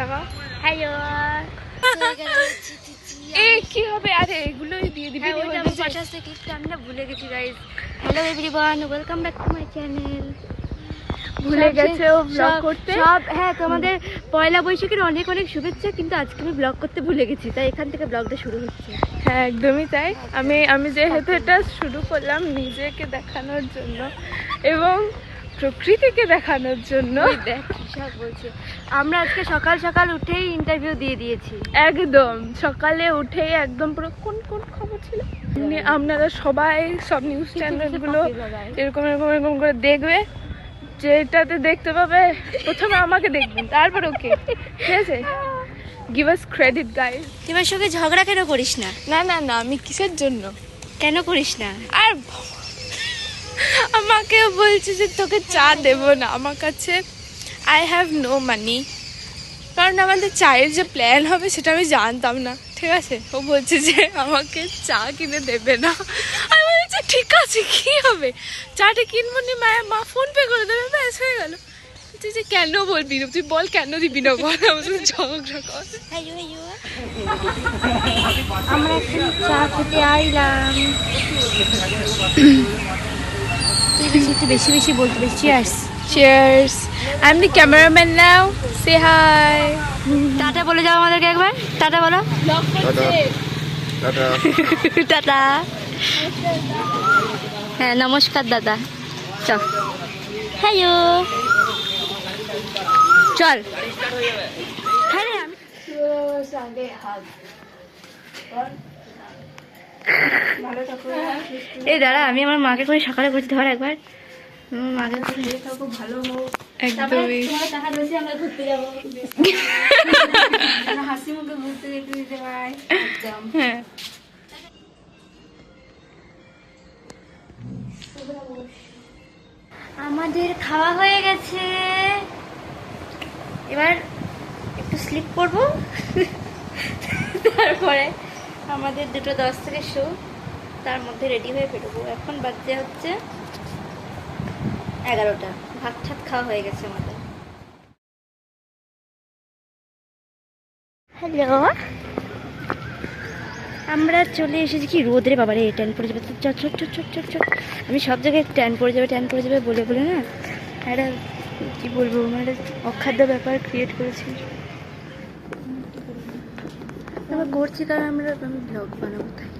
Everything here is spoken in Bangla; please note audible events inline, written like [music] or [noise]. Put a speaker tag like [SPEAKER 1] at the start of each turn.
[SPEAKER 1] হ্যালো
[SPEAKER 2] এ কি হবে? আরে এগুলোই দিয়ে দিবি
[SPEAKER 1] হ্যাঁ ক্লিপটা আমি না ভুলে গেছি hello everyone welcome back to my channel
[SPEAKER 2] ভুলে গেছে ও ব্লগ করতে?
[SPEAKER 1] সব হ্যাঁ তোমাদের পয়লা বৈশাখের অনেক অনেক শুভেচ্ছা কিন্তু আজকে আমি ব্লগ করতে ভুলে গেছি তাই এখান থেকে ব্লগটা শুরু হচ্ছে।
[SPEAKER 2] হ্যাঁ একদমই তাই। আমি আমি যেহেতু এটা শুরু করলাম নিজেকে দেখানোর জন্য এবং প্রকৃতিকে দেখানোর জন্য।
[SPEAKER 1] দেখ। কি সব বলছে। আমরা আজকে সকাল সকাল উঠেই ইন্টারভিউ দিয়ে দিয়েছি।
[SPEAKER 2] একদম। সকালে উঠেই একদম পুরো কোন কোন খবর ছিল? আপনারা সবাই সব নিউজ চ্যানেলগুলো এরকম এরকম এরকম করে দেখবে। যেটাতে দেখতে পাবে প্রথমে আমাকে দেখবেন তারপর ওকে। ঠিক আছে? গিভ আস ক্রেডিট গাইস
[SPEAKER 1] তোমার সঙ্গে ঝগড়া কেন করিস না?
[SPEAKER 2] না না না আমি কিসের জন্য?
[SPEAKER 1] কেন করিস না?
[SPEAKER 2] আর আমাকে বলছে যে তোকে চা দেব না। আমার কাছে আই হ্যাভ নো মানি কারণ আমাদের চায়ের যে প্ল্যান হবে সেটা আমি জানতাম না। ঠিক আছে? ও বলছে যে আমাকে চা কিনে দেবে না। আমি বলছি ঠিক আছে, কী হবে? চাটা কিনবো নি? মায়ের মা ফোনপে করে দেবে, ব্যাস, হয়ে গেলো। তুই যে, কেন বলবি না? তুই বল, কেন দিবি না? বল সাথে ঝগড়া কর।
[SPEAKER 1] আমরা চা খেতে আইলাম। বেশি বেশি বলতে বেশি cheers
[SPEAKER 2] Cheers. I'm the cameraman now. Say hi.
[SPEAKER 1] টাটা বলে যাও আমাদেরকে একবার। টাটা বলো। টাটা। [laughs] হ্যাঁ নমস্কার দাদা। চল। হ্যালো। চল। হ্যাঁ এই দাঁড়া আমি আমার মাকে করে সকালে করছি ধর একবার।
[SPEAKER 2] একদমই। হ্যাঁ।
[SPEAKER 1] আমাদের খাওয়া হয়ে গেছে। এবার একটু স্লিপ করব। তারপরে আমাদের দুটো দশ থেকে শো তার মধ্যে রেডি হয়ে বেরোবো। এখন বাজছে হচ্ছে এগারোটা। ভাত ঠাত খাওয়া হয়ে গেছে আমাদের। হ্যালো। আমরা চলে এসেছি কি রোদ? রে বাবারে ট্যান পড়ে যাবে। চট চট চট চট চট চট আমি সব জায়গায় ট্যান পড়ে যাবে ট্যান পড়ে যাবে, বলে বলে না। একটা, কি বলব মানে অখাদ্য ব্যাপার ক্রিয়েট করেছি। আমরা করছি কারণ আমরা, আমি ব্লগ বানাবো, তাই।